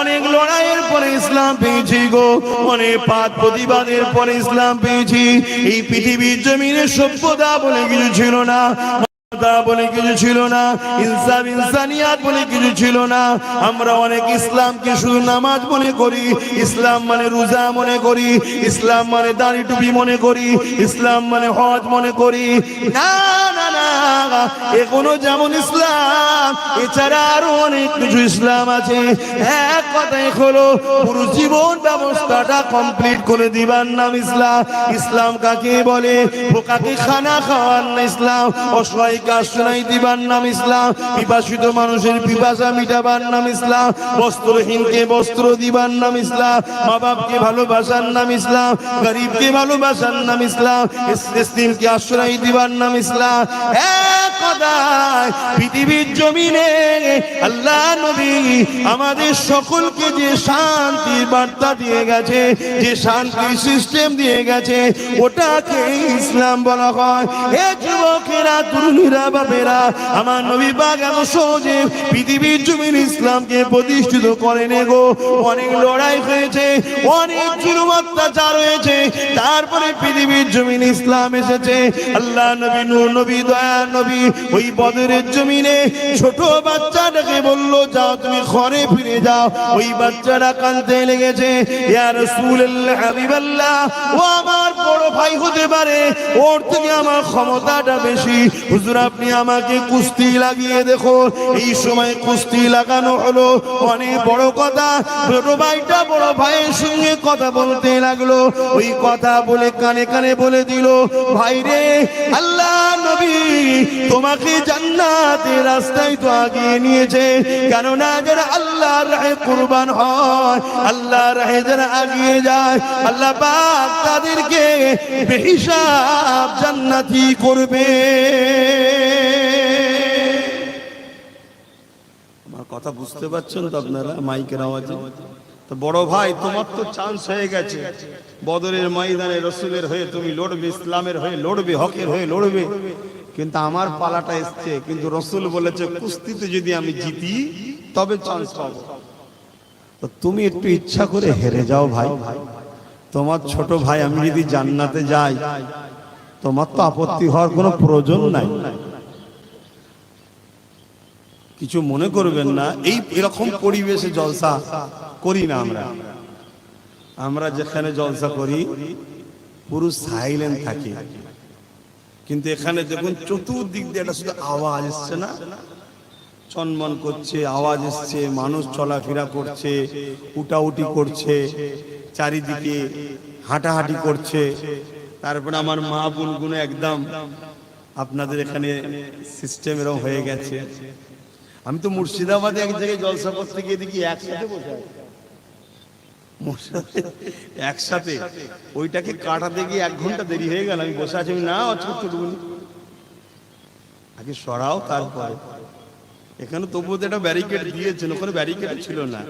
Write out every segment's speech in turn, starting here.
অনেক লড়াইয়ের পরে ইসলাম পেয়েছি গো। অনেক পাত প্রতিবাদের পরে ইসলাম পেয়েছি। এই পৃথিবীর জমিনে সভ্যতা বলে কিছু ছিল না বলে কিছু ছিল না, ইনসাফ, ইনসানিয়াত বলে কিছু ছিল না। আমরা অনেক ইসলামকে শুধু নামাজ মনে করি, ইসলাম মানে রোজা মনে করি, ইসলাম মানে দাড়ি টুপি মনে করি, ইসলাম মানে হজ মনে করি। না! এখনও যেমন ইসলাম, এছাড়া আরও অনেক কিছু ইসলাম আছে। এক কথাই হলো, পুরো জীবন ব্যবস্থাটা কমপ্লিট করে দিবার নাম ইসলাম। ইসলাম কাকে বলে? বোকাকে খানা খাওয়ার না ইসলাম, অসহায়কে আশ্রয় দিবার নাম ইসলাম পিপাসিত মানুষের পিপাসা মিটাবার নাম ইসলাম, বস্ত্রহীনকে বস্ত্র দিবার নাম ইসলাম মা বাপকে ভালোবাসার নাম ইসলাম, গরিবকে ভালোবাসার নাম ইসলাম ইসলামকে আশ্রয় দিবার নাম ইসলাম। কথায় পৃথিবীর জমিনে আল্লাহ নবী আমাদের সকলকে যে শান্তির বার্তা দিয়ে গেছে, যে শান্তির সিস্টেম দিয়ে গেছে, ওটাকে ইসলাম বলা হয়। এ যুবকেরা, তরুণীরা, বাপেরা, আমার নবী সহজে পৃথিবীর জমিন ইসলামকে প্রতিষ্ঠিত করেন গো। অনেক লড়াই হয়েছে, অনেক জুলুম অত্যাচার হয়েছে, তারপরে পৃথিবীর জমিন ইসলাম এসেছে। আল্লাহ নবী নূর, নবী দয়া, নবী ওই বদরের জমিনে ছোট বাচ্চাটাকে বলল, যাও তুমি ঘরে ফিরে যাও। ওই বাচ্চাটা কাঁদতে লেগেছে। ইয়া রাসূলুল্লাহ, হাবিবাল্লাহ, ও আমার বড় ভাই হতে পারে, ওর থেকে আমার ক্ষমতাটা বেশি। হুজুর, আপনি আমাকে কুস্তি লাগিয়ে দেখো। এই সময় কুস্তি লাগানো হলো। অনেক বড় কথা। ছোট ভাইটা বড় ভাইয়ের সঙ্গে কথা বলতে লাগল। ওই কথা বলে কানে কানে বলে দিল ভাই রে আল্লাহ নবী, তোমাকে জান্নাতের রাস্তায় তো আগিয়ে নিয়েছে। কেননা যারা আল্লাহর রাহে কুরবান হয়, আল্লাহর রাহে যারা আগিয়ে যায়, আল্লাহ পাক তাদেরকে বেহিসাব জান্নাতি করবে। কথা বুঝতে পারছেন তো আপনারা? মাইকের আওয়াজে? তো বড় ভাই, তোমার তো চান্স হয়ে গেছে। বদরের ময়দানে রসুলের হয়ে তুমি লড়বে, ইসলামের হয়ে লড়বে, হকের হয়ে লড়বে। কিন্তু আমার পালাটা এসছে, কিন্তু রসুল বলেছে, কুস্তিতে যদি আমি জিতি, তবে চান্স পাবো। তো তুমি একটু ইচ্ছা করে হেরে যাও ভাই। তোমার ছোট ভাই, আমি যদি জান্নাতে যাই, তোমার তো আপত্তি হওয়ার কোনো প্রয়োজন নাই। কিছু মনে করবেন না, এই এরকম পরিবেশে জলসা করি না আমরা। আমরা যেখানে জলসা করি, পুরো সাইলেন্ট থাকি। কিন্তু এখানে দেখুন চতুর্দিক দিয়ে একটা শুধু আওয়াজ এসছে না? চনমন করছে, আওয়াজ এসছে, মানুষ চলাফেরা করছে, উটাউটি করছে, চারিদিকে হাঁটাহাঁটি করছে। তারপরে আমার মা বোনগুলো একদম আপনাদের এখানে সিস্টেম এরকম হয়ে গেছে। আমি তো মুর্শিদাবাদে এক জায়গায় জলসা করতে গিয়ে দেখি একসাথে বসে আছে। একসাথে। ওইটাকে কাটাতে গিয়ে এক ঘণ্টা দেরি হয়ে গেল। আমি বসে আছি না অচুত্ত আগে সরাও, তারপরে। এখানে তবুও তো একটা ব্যারিকেড দিয়েছেন, ওখানে ব্যারিকেড ছিল না।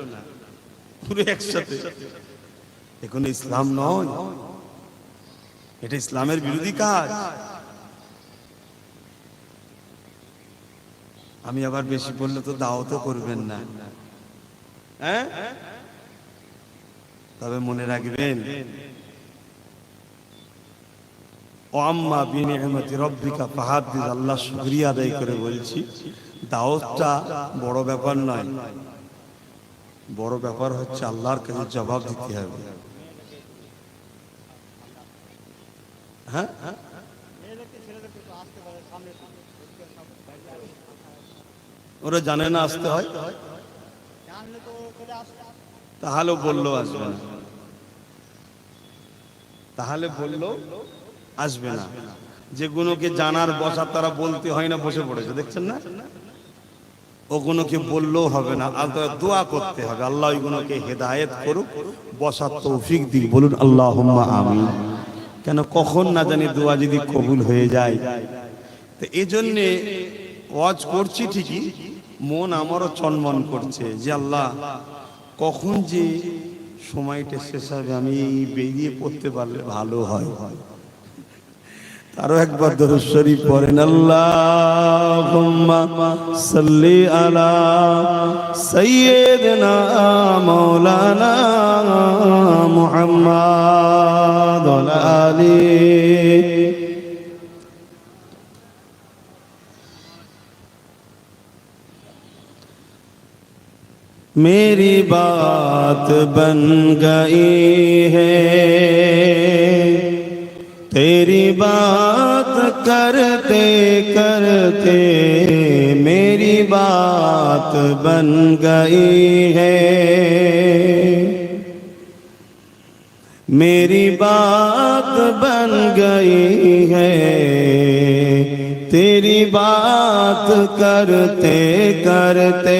পুরো একসাথে। এখন ইসলাম নয়। এটা ইসলামের বিরোধী কাজ। আমি আবার বেশি বললে তো দাও তো করবেন না। হ্যাঁ? তবে মনে রাখবেন, ও আম্মা বিনিয়ামতি রব্বিকা আল্লাহ শুকরিয়া আদায় করে বলছি, দাওয়াতটা বড় ব্যাপার নয়। বড় ব্যাপার হচ্ছে আল্লাহর কাছে জবাব দিতে হবে। হ্যাঁ? ওরা জানে না আসতে হয়? তাহলেও বলল আসবে না। তাহলে বলল আসবে না। যেগুলোকে জানার বসার তারা বলতে হয় না, বসে পড়েছে, দেখছেন না? ওগুলোকে বললেও হবে না তো দোয়া করতে হবে। আল্লাহ ওইগুলোকে হেদায়েত করুক, বসার তৌফিক দিক। বলুন আল্লাহ আমিন। কেন কখন না জানি দোয়া যদি কবুল হয়ে যায়। তো এই জন্যে ওয়াজ করছি ঠিকই, মন আমারও চনমন করছে যে আল্লাহ কখন যে সময়টা শেষ হবে, আমি বেরিয়ে পড়তে পারলে ভালো হয়। আরও একবার দরুদ শরীফ পড়েন, আল্লাহুম্মা সাল্লি আলা সাইয়্যিদিনা মাওলানা মুহাম্মাদ আলা আলিহি मेरी बात बन गई है। तेरी बात करते करते मेरी बात बन गई है। मेरी बात बन गई है। तेरी बात करते करते।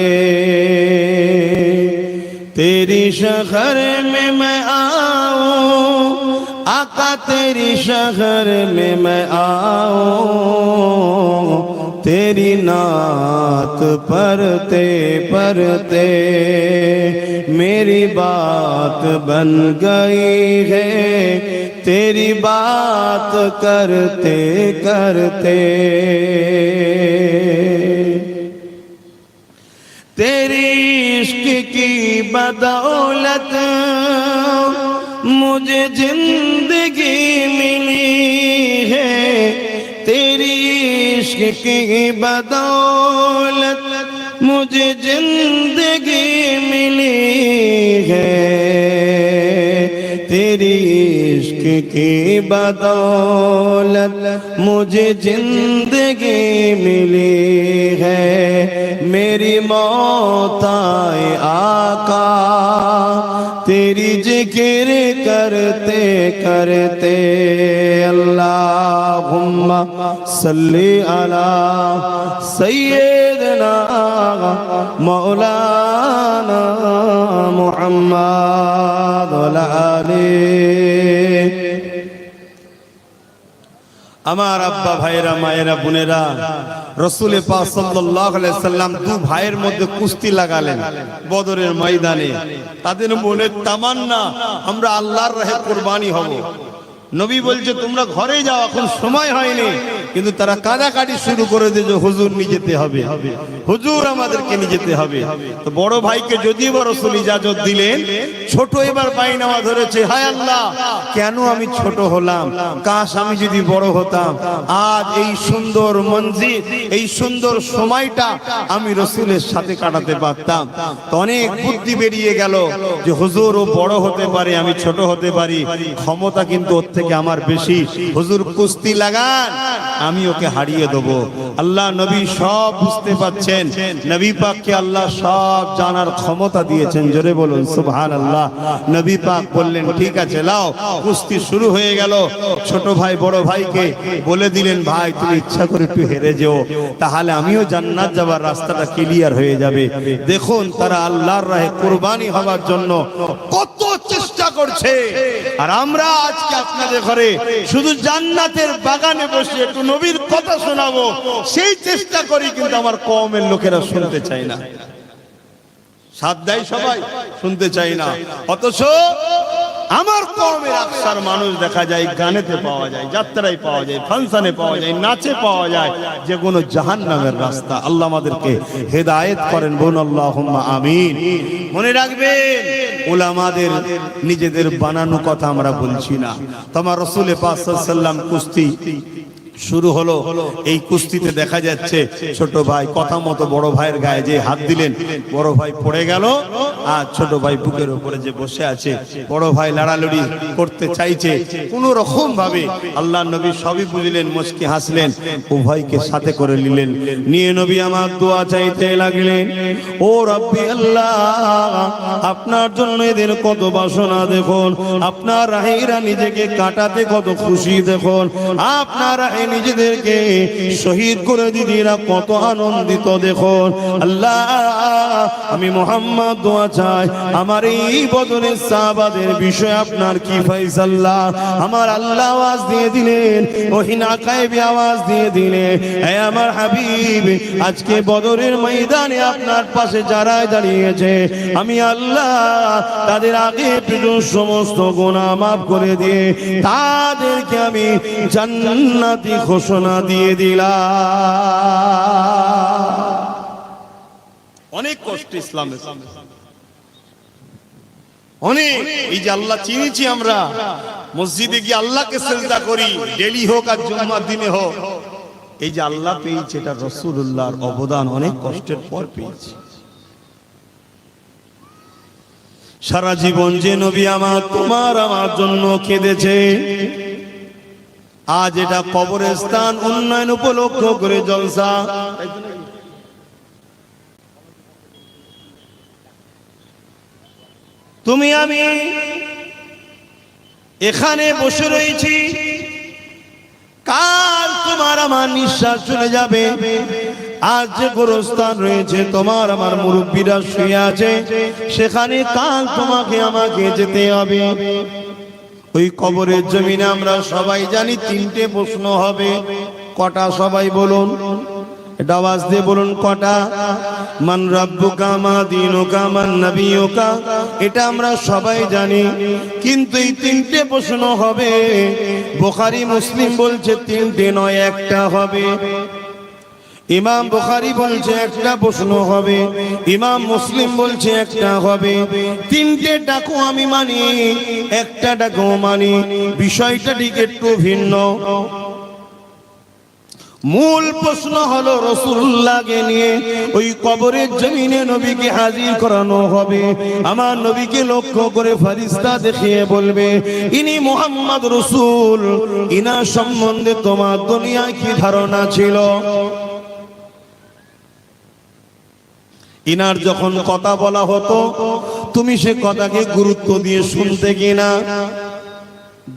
तेरी शहर में मैं आऊँ, आका तेरी शहर में मैं आऊँ। तेरी नात परते परते। मेरी बात बन गई है, तेरी बात करते करते। तेरी इश्क की बदौलत मुझे ज़िंदगी की बदौलत मुझे ज़िंदगी मिली है। तेरी इश्क की बदौलत मुझे ज़िंदगी मिली है। मेरी मौत आए आका, तेरी ज़िक्र करते करते اللهم صل على سيدنا مولانا محمد العلي আমার আব্বা ভাইরা মায়েরা, বোনেরা, রসুল সাল্লাম দু ভাইয়ের মধ্যে কুস্তি লাগালেন বদরের ময়দানে। তাদের মনের তামান্না, আমরা আল্লাহর রাহে কোরবানি হব। নবী বলছে তোমরা ঘরে যাও এখন সময় হয়নি। কিন্তু তারা কাঁদাকাটি শুরু করে দিয়ে যে, হুজুর নিয়ে যেতে হবে। হুজুর আমাদেরকে নিয়ে যেতে হবে। তো বড় ভাইকে যদিও বা রসুল ইজাজত দিলেন, ছোট এবার বাইনামা ধরেছে, হায় আল্লাহ, কেন আমি ছোট হলাম? কাশ, আমি যদি বড় হতাম, আজ এই সুন্দর মঞ্জিল, এই সুন্দর সময়টা আমি রসুলের সাথে কাটাতে পারতাম। তো অনেক বুদ্ধি বেরিয়ে গেল যে, হুজুর ও বড় হতে পারে, আমি ছোট হতে পারি। ক্ষমতা কিন্তু ওর থেকে আমার বেশি। হুজুর কুস্তি লাগান আমি ওকে হারিয়ে দেব। আল্লাহ নবী সব বুঝতে পাচ্ছেন নবী পাককে আল্লাহ সব জানার ক্ষমতা দিয়েছেন। জোরে বলুন সুবহান আল্লাহ নবী পাক বললেন, ঠিক আছে, লাও, কুস্তি শুরু হয়ে গেল। ছোট ভাই, বড় ভাইকে বলে দিলেন, ভাই, তুমি ইচ্ছা করে একটু হেরে যেও। তাহলে আমিও জান্নাত যাবার রাস্তাটা ক্লিয়ার হয়ে যাবে। দেখুন, তারা আল্লাহর রাহে কুরবানি হওয়ার জন্য কত চেষ্টা করছে। আর আমরা আজকে আপনাদের ঘরে শুধু জান্নাতের বাগানে বসে একটু নবীর কথা শোনাবো। সেই চেষ্টা করি, কিন্তু আমার কমের লোকেরা শুনতে চায় না। সাত দেয় সবাই, শুনতে চাই না। অথচ আমার কমের আকসার মানুষ দেখা যায়, গানেতে পাওয়া যায়, যাত্রায় পাওয়া যায়, ফাংশনে পাওয়া যায়, নাচে পাওয়া যায়, যে কোনো জাহান নামের রাস্তা। আল্লাহ আমাদেরকে হেদায়েত করেন বোন আল্লাহ আমিন। মনে রাখবেন ওলামাদের নিজেদের বানানো কথা আমরা বলছি না। তোমার রসুলে পাক সাল্লাম কুস্তি শুরু হলো। এই কুস্তিতে দেখা যাচ্ছে ছোট ভাই কথা মতো বড় ভাইয়ের গায়ে যে হাত দিলেন, বড় ভাই পড়ে গেল আর ছোট ভাই বুকের উপরে যে বসে আছে, বড় ভাই লাড়ালড়ি করতে চাইছে। কোন রকম ভাবে আল্লাহ নবী সবই বুঝলেন, মুচকি হাসলেন, উভয়কে সাথে করে নিলেন। নিয়ে নবী আমার দোয়া চাইতে লাগলেন, ও রব্বি আল্লাহ, আপনার জন্য এদের কত বাসনা দেখুন, আপনার রাহিরা নিজেকে কাটাতে কত খুশি দেখুন, আপনার রাহে নিজেদেরকে শহীদ করে দিদি এরা কত আনন্দিত দেখুন আল্লাহ, আমি মোহাম্মদ দোয়া চাই। আমার এই বদলের সাহাবাদের বিষয়ে আপনার কি ফাইসাল্লাহ আমার আল্লাহ আওয়াজ দিয়ে দিলেন ওহিনা কায়েবি আওয়াজ দিয়ে দিলেন। হে আমার হাবিব, আজকে বদরের ময়দানে আপনার পাশে যারা দাঁড়িয়েছে, আমি আল্লাহ তাদের আগে সমস্ত গোনা মাফ করে দিয়ে তাদেরকে আমি জান্নাতি কি ঘোষণা দিয়ে দিলা অনেক কষ্ট ইসলামে অনেক। এই যে আল্লাহ চিনেছি আমরা, মসজিদে গিয়ে আল্লাহকে করি, ডেলি হোক আর জুম্মার দিনে হোক। এই যে আল্লাহ পেয়েছে, এটা রসুল্লাহর অবদান, অনেক কষ্টের পর পেয়েছি। সারা জীবন যে নবী আমার, তোমার আমার জন্য কেঁদেছে। আজ এটা কবরের স্থান উন্নয়ন উপলক্ষ করে জলসা। তুমি আমি এখানে বসে রয়েছি। কাল তোমার আমার নিঃশ্বাস চলে যাবে। আজ যে গোরস্থান রয়েছে, তোমার আমার মুরব্বীরা শুয়ে আছে। সেখানে কাল তোমাকে আমাকে যেতে হবে। ওই কবরের জমিনে আমরা সবাই জানি তিনটে প্রশ্ন হবে। কটা সবাই বলুন? এটা আওয়াজ বলুন কটা? মান রাব্বুকা, মা দিনুকা, মান নাবিয়ুকা, এটা আমরা সবাই জানি। কিন্তু এই তিনটে প্রশ্ন হবে। বুখারী, মুসলিম বলছে তিনটে নয়, একটা হবে। ইমাম বুখারী বলছে একটা প্রশ্ন হবে, ইমাম মুসলিম বলছে একটা হবে। তিনটে ডাকো আমি মানি, একটা ডাকো মানি, বিষয়টা ঠিক একটু ভিন্ন। মূল প্রশ্ন হলো রসুল্লাহকে নিয়ে, ওই কবরের জমিনে নবীকে হাজির করানো হবে। আমার নবীকে লক্ষ্য করে ফারিস্তা দেখিয়ে বলবে, ইনি মোহাম্মদ রসুল, ইনার সম্বন্ধে তোমার দুনিয়ায় কি ধারণা ছিল? ইনার যখন কথা বলা হতো, তুমি সে কথাকে গুরুত্ব দিয়ে শুনতে কিনা?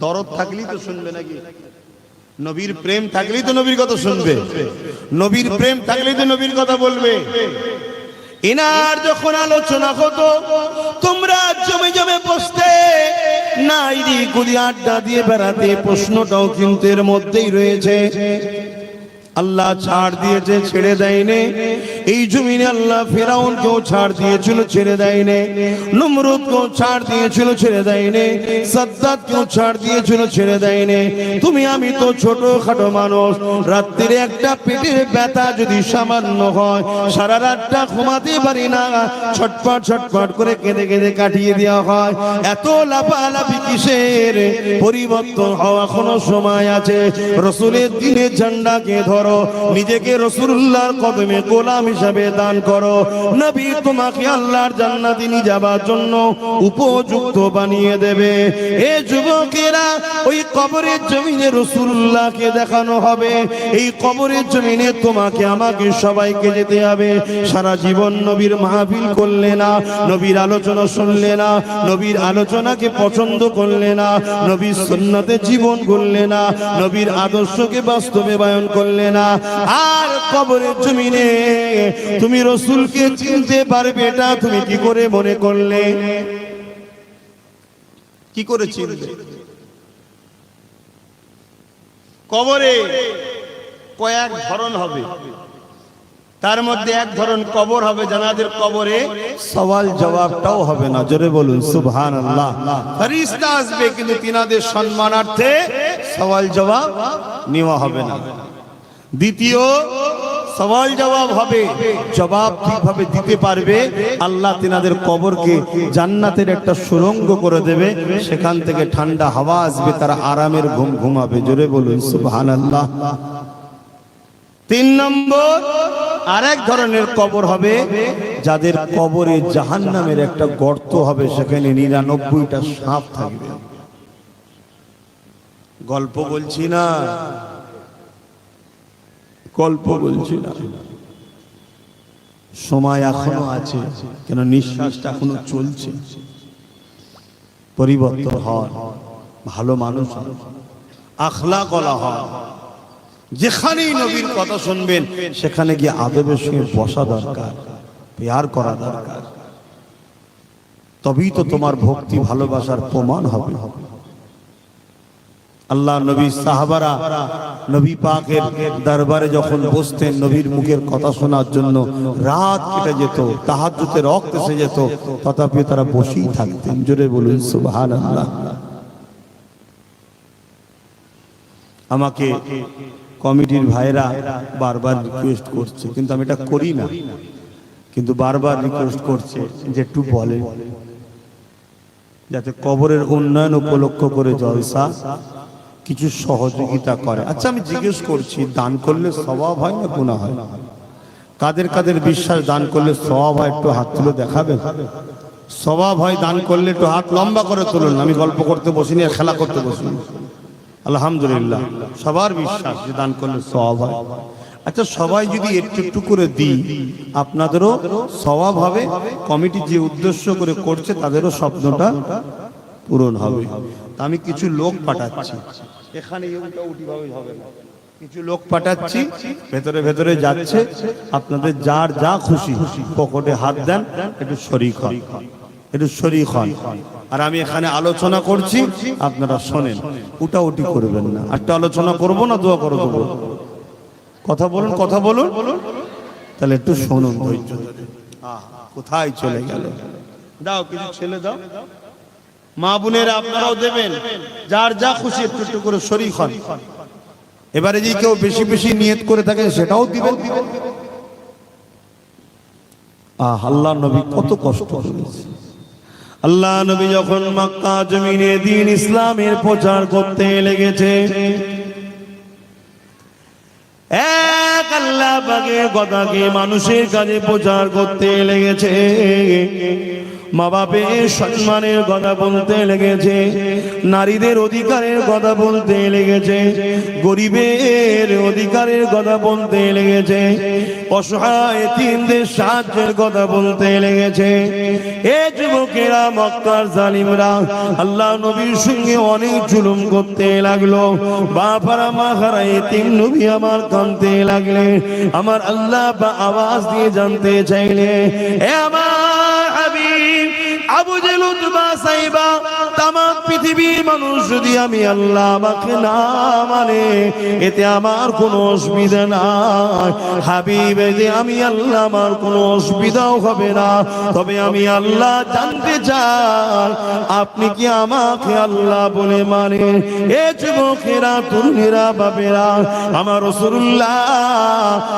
দরদ থাকলেই তো শুনবে নাকি? নবীর প্রেম থাকলেই তো নবীর কথা শুনবে। নবীর প্রেম থাকলেই তো নবীর কথা বলবে। এনার যখন আলোচনা হতো, তোমরা জমে জমে বসতে না ইদি গুদি আড্ডা দিয়ে বেড়াতে, প্রশ্নটাও কিন্তু এর মধ্যেই রয়েছে। আল্লাহ ছাড় দিয়েছে, ছেড়ে দেয়নি। এই জমিনে আল্লাহ ফেরাউনকেও ছাড় দিয়েছিল, ছেড়ে দেয়নি। নমরুদকেও ছাড় দিয়েছিল, ছেড়ে দেয়নি। সাদ্দাতকেও ছাড় দিয়েছিল, ছেড়ে দেয়নি। তুমি, আমি তো ছোট খাটো মানুষ। রাত্রিরে একটা পেটের ব্যথা যদি সামান্য হয়, সারা রাতটা ঘুমাতে পারি না। ছটপট ছটপট করে কেঁদে কেঁদে কাটিয়ে দেওয়া হয়। এত লাফালাফি কিসের? পরিবর্তন হওয়া কোনো সময় আছে। রসুলের দিনে ঝান্ডাকে ধরো নিজেকে রসুল্লাহর কদমে গোলাম হিসাবে দান করো। নবী তোমাকে আল্লাহর জান্নাতে নিয়ে যাবার জন্য উপযুক্ত বানিয়ে দেবে। এ যুবকেরা, ওই কবরের জমিনে রসুল্লাহকে দেখানো হবে। এই কবরের জমিনে তোমাকে, আমাকে সবাইকে যেতে হবে। সারা জীবন নবীর মাহফিল করলে না, নবীর আলোচনা শুনলে না, নবীর আলোচনাকে পছন্দ করলে না, নবীর সুন্নতে জীবন করলে না, নবীর আদর্শকে বাস্তবে বায়ন করলে না। আর কবরের জমিনে তুমি রসুলকে চিনতে পারবে এটা তুমি কি করে মনে করলে? কি করে চিনবে? কবরে কয়েক ধরন হবে। তার মধ্যে এক ধরন কবর হবে জানাদের কবরে সওয়াল জবাবটাও হবে না। জোরে বলুন সুবহান আল্লাহ ফরিস্তা আসবে, কিন্তু তিনাদের সম্মানার্থে সওয়াল জবাব নেওয়া হবে না। দ্বিতীয়, সওয়াল জবাব হবে, জবাব ঠিকভাবে দিতে পারবে। আল্লাহ তিনাদের কবরকে জান্নাতের একটা সুরঙ্গ করে দেবে। সেখান থেকে ঠান্ডা হাওয়া আসবে, তারা আরামের ঘুম ঘুমাবে। জোরে বলুন সুবহান তিন নম্বর, আরেক ধরনের কবর হবে, যাদের কবরে জাহান নামের একটা গর্ত হবে, সেখানে নিরানব্বইটা সাপ থাকবে। গল্প বলছি না। গল্প বলছি না সময় এখনও আছে, কেন নিঃশ্বাসটা এখনও চলছে? পরিবর্তন হয় ভালো মানুষ আখলা কলা হয় যেখানেই নবীর কথা শুনবেন, সেখানে গিয়ে আদবের সঙ্গে বসা দরকার পেয়ার করা দরকার। তবেই তো তোমার ভক্তি ভালোবাসার প্রমাণ হবে হবে। আল্লাহ নবী সাহাবারা নবী পাকের দরবারে যখন বসতেন, নবীর মুখের কথা শোনার জন্য রাত কেটে যেত, তাহাজ্জুতে রক্ত এসে যেত তথাপি তারা বসেই থাকতেন। জোরে বলুন, সুবহানাল্লাহ। আমাকে কমিটির ভাইরা বারবার রিকোয়েস্ট করছে, কিন্তু আমি এটা করি না। কিন্তু বারবার রিকোয়েস্ট করছে যে একটু বলে যাতে কবরের উন্নয়ন উপলক্ষ করে জলসা কিছু সহযোগিতা করে। আচ্ছা আমি জিজ্ঞেস করছি, দান করলে স্বভাব হয় না গুণা হয়? কাদের কাদের বিশ্বাস দান করলে স্বভাব হয়, একটু হাত তুলে দেখাবে স্বভাব হয় দান করলে একটু হাত লম্বা করে তুলুন। আমি গল্প করতে বসিনি আর খেলা করতে বসিনি। আলহামদুলিল্লাহ, সবার বিশ্বাস যে দান করলে স্বভাব হয়। আচ্ছা সবাই যদি একটু একটু করে দিই, আপনাদেরও স্বভাব হবে, কমিটি যে উদ্দেশ্য করে করছে, তাদেরও স্বপ্নটা পূরণ হবে। আমি কিছু লোক পাঠাচ্ছি। এখানে হবে না। কিছু লোক পাঠাচ্ছি ভেতরে ভেতরে যাচ্ছে। আপনাদের যার যা খুশি পকেটে হাত দেন একটু শরিক হন। একটু শরিক হন। আর আমি এখানে আলোচনা করছি আপনারা শোনেন। উটা উটি করবেন না। একটা আলোচনা করব না দোয়া করে দেবো কথা বলুন কথা বলুন। তাহলে একটু শুনুন ধৈর্য। কোথায় চলে গেল? দাও কিছু ছেলে দাও। মা বোনেরা আপনারাও দেবেন। যার যা খুশি একটু একটু করে শরিক হন। এবারে যদি কেউ বেশি বেশি নিয়ত করে থাকেন সেটাও দিবেন। আহ, আল্লাহ নবী কত কষ্ট আল্লাহ নবী যখন মক্কা জমিনে দিন ইসলামের প্রচার করতে লেগেছে। এক কথাকে মানুষের কাছে প্রচার করতে লেগেছে। মা বাপের সম্মানের কথা বলতে লেগেছে। নারীদের অধিকারের কথা বলতে লেগেছে। গরিবের অধিকারের কথা বলতে লেগেছে। অসহায় তিনদের সাহায্যের কথা বলতে লেগেছে। এ যুবকেরা, মক্কার জালিমরা, আল্লাহ নবীর সঙ্গে অনেক জুলুম করতে লাগল। বাপারা মা তিন নবী আমার কানতে লাগলে। আমার আল্লাহ বা আওয়াজ দিয়ে জানতে চাইলে, এ আমার হাবিব, আবু জেল উতবা সাইবা তাম পৃথিবীর মানুষ যদি আমি আল্লাহ আমাকে না মানে এতে আমার কোনো অসুবিধা নাই। হাবিব আমি আল্লাহ, আমার কোনো অসুবিধাও হবে না। তবে আমি আল্লাহ জানতে চাই, আপনি কি আমাকে আল্লাহ বলে মানে? এ যুবকেরা, তরুণীরা বাবেরা আমার রসুল্লাহ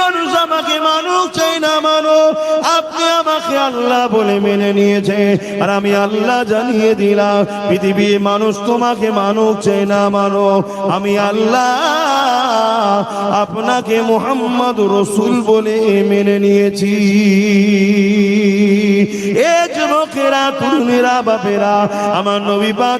মানুষ আমাকে মানুষ চাই না মানো। আপনি আমাকে আল্লাহ বলে মেনে নিয়েছে আর আমি আল্লাহ জানিয়ে দিলাম, পৃথিবীর মানুষ তোমাকে মানুষ চাই না মানো। আমি আল্লাহ আপনাকে মোহাম্মদ রসুল বলে মেনে নিয়েছি। যুবকেরা বাপেরা, আমার নবী বা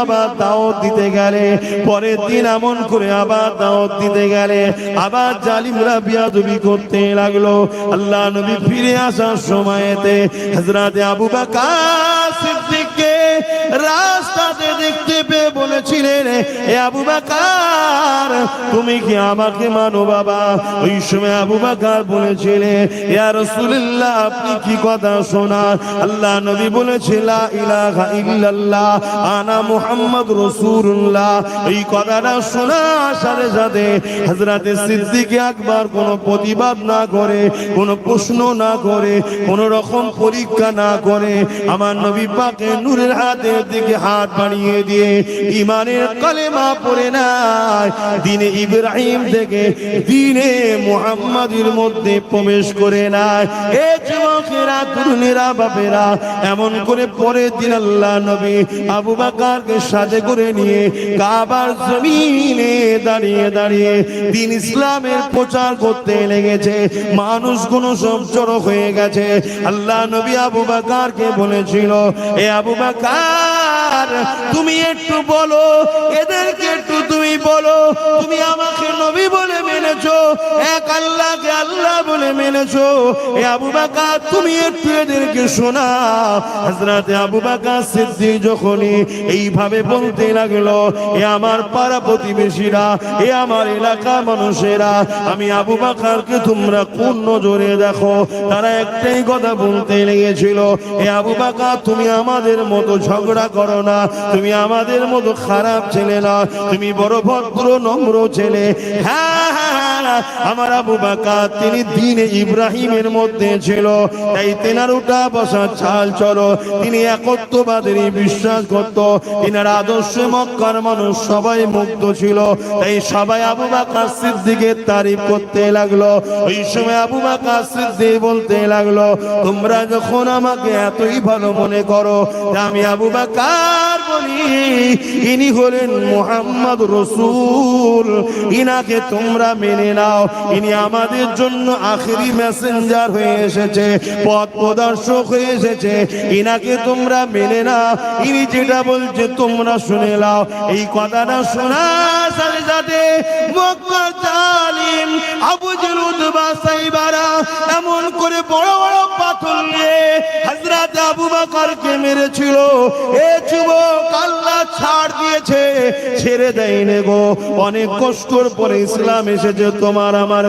আবার দাওয়াত দিতে গেলে, পরের দিন এমন করে আবার দাওয়াত দিতে গেলে, আবার জালিমরা বিয়াদুবি করতে লাগল। আল্লাহ নবী ফিরে আসার সময়েতে হজরাতে আবু বকর রাস্তাতে দেখতে পেয়ে বলেছিলেন, এ আবু বকর, তুমি কি আমাকে মানো বাবা? ওই সময় আবু বকর বলেছিলেন, ইয়া রাসূলুল্লাহ, আপনি কি কথা শোনার আল্লাহ নবী বলেছে লা ইলাহা ইল্লাল্লাহ, আনা মুহাম্মদ রাসূলুল্লাহ। এই কথাটা শোনার সাথে সাথে হযরতে সিদ্দিক আকবর কোনো প্রতিবাদ না করে, কোনো প্রশ্ন না করে, কোনো রকম পরীক্ষা না করে, আমার নবী পাকে নূরের হাতের দিকে হাত বাড়িয়ে দিয়ে ইমানের কলেমা পড়ে নাই দিনে ইব্রাহিম থেকে দিনে মুহাম্মাদের মধ্যে প্রবেশ করে নাই এ যুবকেরা, তরুণেরা, বাপেরা, এমন করে পরে দিন আল্লাহ নবী আবু বাকারকে সাথে করে নিয়ে কাবার জমিনে দাঁড়িয়ে দাঁড়িয়ে দিন ইসলামের প্রচার করতে লেগেছে। মানুষ কোন সব জড়ো হয়ে গেছে। আল্লাহ নবী আবু বাকারকে বলেছিল, এ আবু বাকার তুমি একটু বলো, এদেরকে একটু তুমি বলো, তুমি আমাকে নবী বলে মেনেছো, এক আল্লাহকে আল্লাহ বলে মেনেছো। এ আবু বাকার, তুমি একটু এদেরকে শোনা হজরতে আবু বাকার সিদ্দিক যখনই এইভাবে বলতে লাগল, এ আমার পাড়া প্রতিবেশীরা, এ আমার এলাকা মানুষেরা, আমি আবু বাকারকে তোমরা কোন নজরে দেখো? তারা একটাই কথা বলতে লেগেছিল, এ আবু বাকা তুমি আমাদের মতো ঝগড়া করো না। তুমি আমাদের মতো খারাপ ছেলে না। তুমি বড় ভদ্র নম্র ছেলে। হ্যাঁ হ্যাঁ, হ্যাঁ, আমার আবু বাকার তিনি দিনে ইব্রাহিমের মধ্যে ছিল। তাই তেনার উঠা বসা চাল চলো। তিনি একত্ববাদের বিশ্বাস করত। তিনার আদর্শে মক্কার মানুষ সবাই মুক্ত ছিল। তাই সবাই আবু বাকার সিদ্দিকের তারিফ করতে লাগল। ওই সময় আবু বাকার সিদ্দিক বলতে লাগল তোমরা যখন আমাকে এতই ভালো মনে করো আমি আবু বাকার বলি, ইনি হলেন মোহাম্মদ রসুল। ইনাকে তোমরা মেনে নাও। ইনি আমাদের জন্য আখেরি মেসেঞ্জার হয়ে এসেছে, পথ প্রদর্শক হয়ে এসেছে। ইনাকে তোমরা মেনে নাও। ইনি যেটা বলছে তোমরা শুনে নাও। এই কথাটা শোনার সাথে সাথে জালিম আবু জেলুদ বাসাইবারা এমন করে বড় বড় পাথর নিয়ে হযরত আবু বকরকে মেরেছিল। এ যুবক আল্লাহ ছাড় দিয়েছে, ছেড়ে দেয়নি গো। অনেক কষ্টর পরে ইসলাম এসেছে তোমার আমার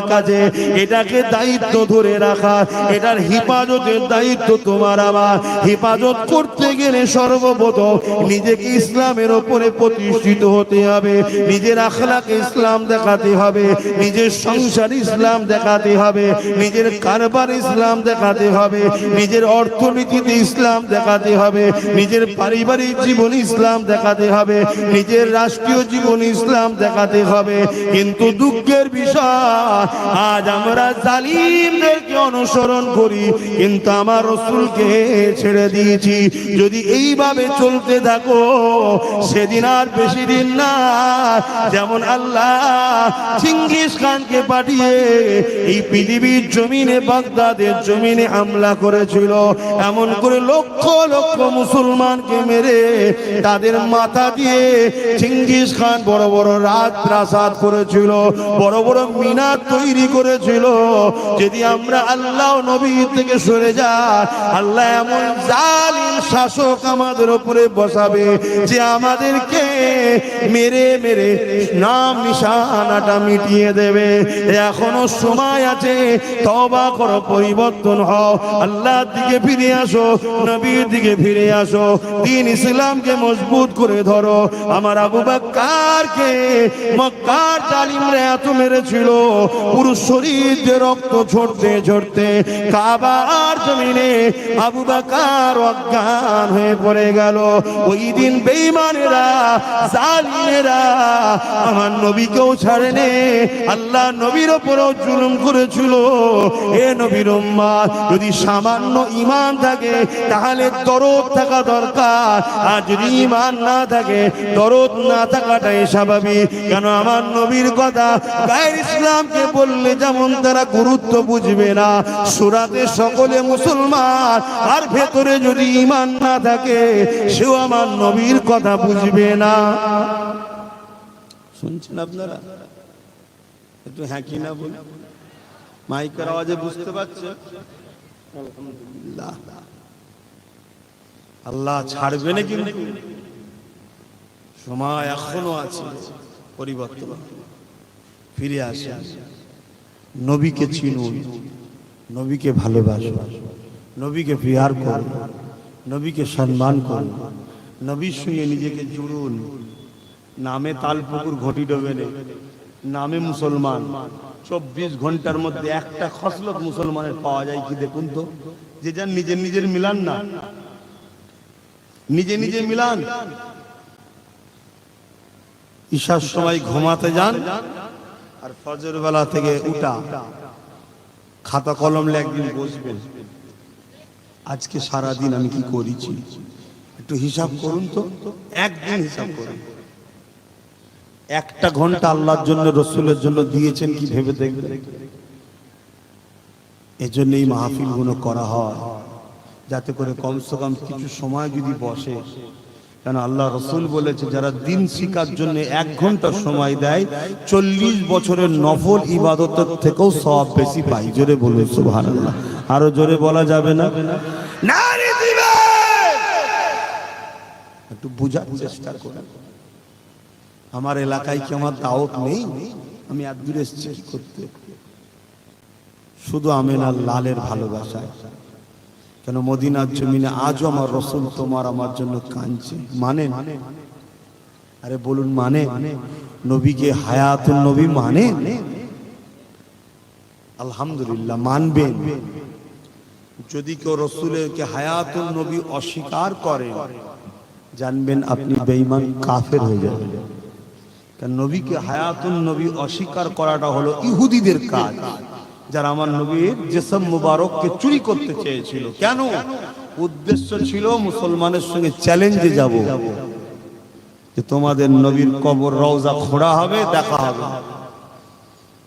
এটাকে দায়িত্ব ধরে রাখা, এটার হেফাজতের দায়িত্ব তোমার আমার। হেফাজত করতে গেলে সর্বপ্রথম নিজেকে ইসলামের ওপরে প্রতিষ্ঠিত হতে হবে। নিজের আখলাকে ইসলাম দেখাতে হবে, নিজের সংসার ইসলাম দেখাতে হবে, নিজের কারবার ইসলাম দেখাতে হবে, নিজের অর্থনীতিতে ইসলাম দেখাতে হবে, নিজের পারিবারিক জীবন ইসলাম দেখাতে হবে, নিজের রাষ্ট্রীয় জীবন ইসলাম দেখাতে হবে। কিন্তু দুঃখের বিষয়, আজ আমরা জালিমদেরকে অনুসরণ করি, কিন্তু আমার রসুলকে ছেড়ে দিয়েছি। যদি এইভাবে চলতে থাকো, সেদিন আর বেশি দিন না। যেমন আল্লাহ চিঙ্গিস খানকে পাঠিয়ে এই পৃথিবীর জমিনে, বাগদাদের জমিনে হামলা করেছিল। এমন করে লক্ষ লক্ষ মুসলমানকে মেরে তাদের মাথা দিয়ে চিঙ্গিস খান বড় বড় রাত প্রাসাদ করেছিল, বড় বড় মিনার তৈরি করেছিল। যদি আমরা আল্লাহ নবী থেকে সরে যাই, আল্লাহ এমন জালিম শাসক আমাদের উপরে বসাবে যে আমাদেরকে মেরে মেরে নাম নিশানাটা মিটিয়ে দেবে। এখনও সময় আছে তবা করো, পরিবর্তন হও। আল্লাহর দিকে ফিরে আসো, নবীর দিকে ফিরে আসো। দিন ইসলামকে মজবুত করে ধরো। আমার আবু বাক্কারকে মক্কার জালিমরা এত মেরেছিল। পুরো শরীর রক্ত ঝরতে ঝরতে কাবার জমিনে আবু বাকার অজ্ঞান হয়ে পড়ে গেল। ওই দিন বেঈমানেরা, জালিমেরা আমার নবীকেও ছাড়েনে, আল্লাহ নবীর ওপরও জুলুম করেছিল। এ নবীর উম্মাদ যদি সামান্য ইমান থাকে, তাহলে দরদ থাকা দরকার। আর যদি ইমান না থাকে, দরদ না থাকাটাই স্বাভাবিক। কেন আমার নবীর কথা গায়ের ইসলামকে বললে যেমন তারা গুরুত্ব বুঝবে না, সুরাতে সকলে মুসলমান, আর ভেতরে যদি ইমান না থাকে, সেও আমার নবীর কথা বুঝবে না। শুনছেন আপনারা? একটু হ্যাঁ কি না বল মাইকের আওয়াজে বুঝতে পারছ আলহামদুলিল্লাহ। আল্লাহ ছাড়বে না কিন্তু। সময় এখনও আছে পরিবর্তন। ফিরে আসে। নবীকে চিনুন, নবীকে ভালোবাসুন, নবীকে প্রিয়ার করুন, নবীকে সম্মান করুন নবীর সঙ্গে নিজেকে জুড়ুন। নামে তালপুকুর ঘটি ডোবে নামে মুসলমান। চব্বিশ ঘণ্টার মধ্যে একটা খসলত মুসলমানের পাওয়া যায় কি দেখুন তো? যে যার নিজের নিজের মিলান না। নিজে নিজে মিলান। ঈশার সময় ঘুমাতে যান আর ফজর বেলা থেকে উঠা। খাতা কলম একদিন বসবেন। আজকে সারা দিন আমি কি করেছি? একটু হিসাব করুন তো। একদিন হিসাব করুন। একটা ঘণ্টা আল্লাহর জন্য, রসুলের জন্য দিয়েছেন কি ভেবে দেখবেন? এজন্য এই মাহফিলগুলো করা হয়। যাতে করে কমসে কম কিছু সময় যদি বসে। কেন আল্লাহ রসুল বলেছে, যারা দিন শিকার জন্য এক ঘণ্টা সময় দেয়, চল্লিশ বছরের নফল ইবাদতের থেকেও সব বেশি পাই জোরে বলুন সুবহান আল্লাহ আরও জোরে বলা যাবে না? একটু বুঝার চেষ্টা করেন। আমার এলাকায় কি আমার দাওয়াত নেই? আমি এক দূরে করতে? শুধু আমেনার লালের ভালোবাসায়। কেন মদিনার জমিনে আজও আমার রসুল তোমার আমার জন্য কাঁদছে? মানে? আরে বলুন মানে? নবীকে হায়াতুল নবী মানে? আলহামদুলিল্লাহ মানবেন যদি কেউ রসুলেরকে হায়াতুল নবী অস্বীকার করে, জানবেন আপনি বেঈমান কাফের হয়ে যাবেন। কারণ নবীকে হায়াতুল নবী অস্বীকার করাটা হলো ইহুদিদের কাজ। যারা আমার নবীর জেসম মুবারককে চুরি করতে চেয়েছিল। কেন? উদ্দেশ্য ছিল মুসলমানের সঙ্গে চ্যালেঞ্জে যাব। যে তোমাদের নবীর কবর রওজা খোঁড়া হবে, দেখা হবে।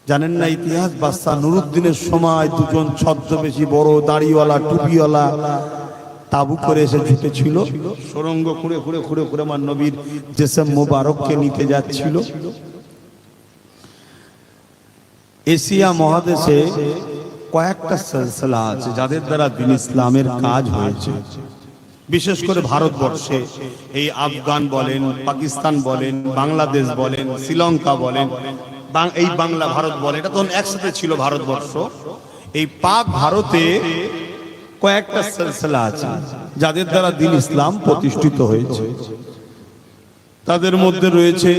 জানেন না ইতিহাস? বাদশা নুরুদ্দিনের সময় দুজন ছদ্মবেশী বড় দাড়িওয়ালা, টুপিওয়ালা তাবু করে এসে ঝুঁকেছিল সুরঙ্গ খুঁড়ে খুঁড়ে খুঁড়ে খুঁড়ে আমার নবীর জেসম মোবারককে নিতে যাচ্ছিল। এশিয়া মহাদেশে কয়েকটা সিলসিলা আছে যাদের দ্বারা দিন ইসলামের কাজ হয়েছে। বিশেষ করে ভারতবর্ষে এই আফগান বলেন, পাকিস্তান বলেন, বাংলাদেশ বলেন, শ্রীলঙ্কা বলেন এই বাংলা, ভারত বলেন, এটা তখন একসাথে ছিল ভারতবর্ষ। এই পাক ভারতে কয়েকটা সিলসিলা আছে যাদের দ্বারা দিন ইসলাম প্রতিষ্ঠিত হয়েছে। তাদের মধ্যে রয়েছে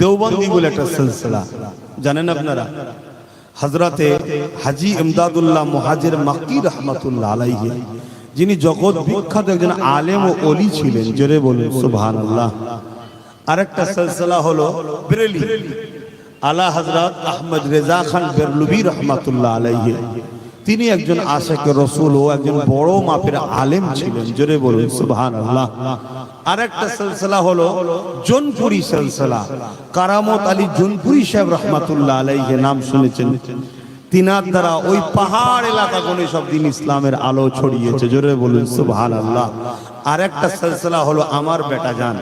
দেওবন্দি বলে একটা সিলসিলা। জানেন আপনারা? হজরতে হাজি ইমদাদুল্লাহ মুহাজির মাক্কি রহমতুল্লাহ আলাইহি, যিনি জগৎ বিখ্যাত একজন আলেম ও অলি ছিলেন, জোরে বলুন, সুবহানাল্লাহ। আরেকটা সিলসিলা হলো বেরেলি। আলা হযরত আহমদ রেজা খান বেরলুবি রহমাতুল্লাহ আলাইহি, তিনি একজন আশেক রসুল ও একজন বড় মাপের আলেম ছিলেন, জোরে বলুন আরেকটা সিলসিলা হলো জোনপুরি সিলসিলা। কারামত আলী জোনপুরি সাহেব রহমাতুল্লাহ আলাইহি নাম শুনেছেন। তিনার দ্বারা ওই পাহাড় এলাকাগুলো সব দিন ইসলামের আলো ছড়িয়েছে। জোরে বলুন, সুবহানাল্লাহ। আরেকটা সিলসিলা হলো আমার বেটা জান,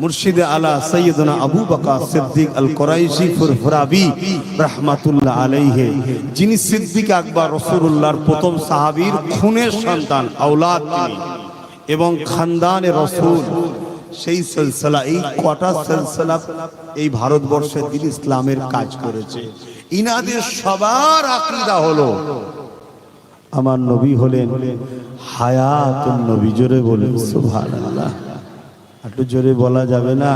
মুর্শিদে আলা সৈয়দনা আবু বকা সিদ্দিক আল কোরাইশি ফুরফুরাবি রহমাতুল্লাহ আলাইহি। যিনি সিদ্দিক আকবর রসুল্লাহর প্রথম সাহাবীর খুনের সন্তান, আওলাদ তিনি। এবং খানদানে রসুল, সেই সিলসিলা, এই কটা সিলসিলা এই ভারতবর্ষে দিন ইসলামের কাজ করেছে। ইনাদের সবার আকীদা হলো, আমার নবী হলেন হায়াতুন নবী, জোরে বলেন, সুবহানাল্লাহ। একটু জোরে বলা যাবে না?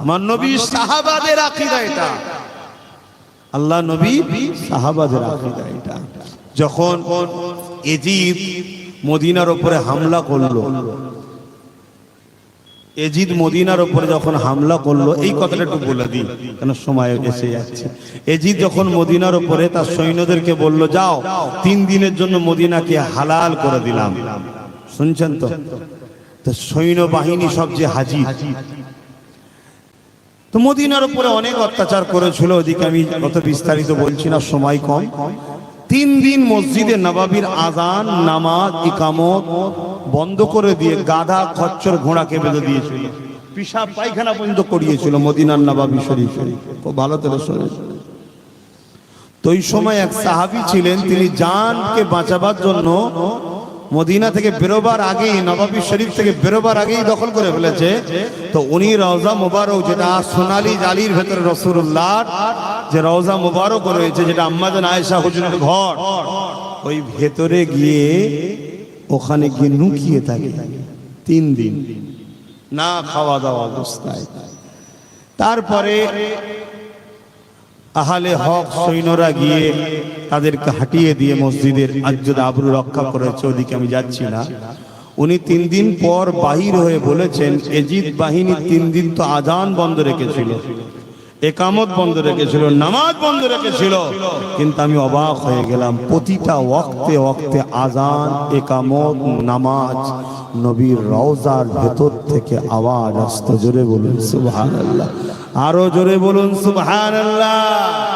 আমার নবী সাহাবাদের আকীদা এটা। আল্লাহ নবী সাহাবাদের আকীদা এটা। যখন এজিদ মদিনার উপরে হামলা করল। এজিদ মদিনার উপরে যখন হামলা করল, এই কথাটা একটু বলে দিই, কেন সময় এসে যাচ্ছে। এজিদ যখন মদিনার উপরে তার সৈন্যদেরকে বলল, যাও, তিন দিনের জন্য মদিনাকে হালাল করে দিলাম। শুনছেন তো? তো সৈন্য বাহিনী সব যে হাজির। তো মদিনার উপরে অনেক অত্যাচার করেছিল, ওদিকে আমি অত বিস্তারিত বলছি না, সময় কম। তিন দিন মসজিদে নবাবির আজান, নামাজ, ইকামত বন্ধ করে দিয়ে গাধা খচ্চর ঘোড়াকে বেঁধে দিয়েছিল। পিসাব পায়খানা পর্যন্ত করিয়েছিল মদিনার নবাবি শরীফ। খুব ভালো তো শোনে তো ওই সময় এক সাহাবি ছিলেন, তিনি জানকে বাঁচাবার জন্য মদিনা থেকে বেরোবার আগেই, নবাবী শরীফ থেকে বেরোবার আগেই দখল করে ফেলেছে। তো উনি রওজা মোবারক, যেটা সোনালি জালির ভেতরে রসুল্লাহ যে রওজা মোবারক রয়েছে, যেটা আম্মাজান আয়েশা হুজুরের ঘর, ওই ভেতরে গিয়ে ওখানে গিয়ে নুকিয়ে থাকে তিন দিন। না খাওয়া দাওয়া অবস্থায়। তারপরে আহালে হক সৈন্যরা গিয়ে তাদেরকে হাঁটিয়ে দিয়ে মসজিদের আজ্জদ আবরু রক্ষা করেছে, ওদিকে আমি যাচ্ছি না। উনি তিন দিন পর বাহির হয়ে বলেছেন, এজিদ বাহিনী তিন দিন তো আজান বন্ধ রেখেছিল। একামত বন্ধ রেখেছিল, নামাজ বন্ধ রেখেছিল। কিন্তু আমি অবাক হয়ে গেলাম, প্রতিটা ওয়াক্তে ওয়াক্তে আজান, একামত, নামাজ, নবীর রওজার ভেতর থেকে আওয়াজ আসতে। জোরে বলুন, সুবহানাল্লাহ। আরও জোরে বলুন, সুবহানাল্লাহ।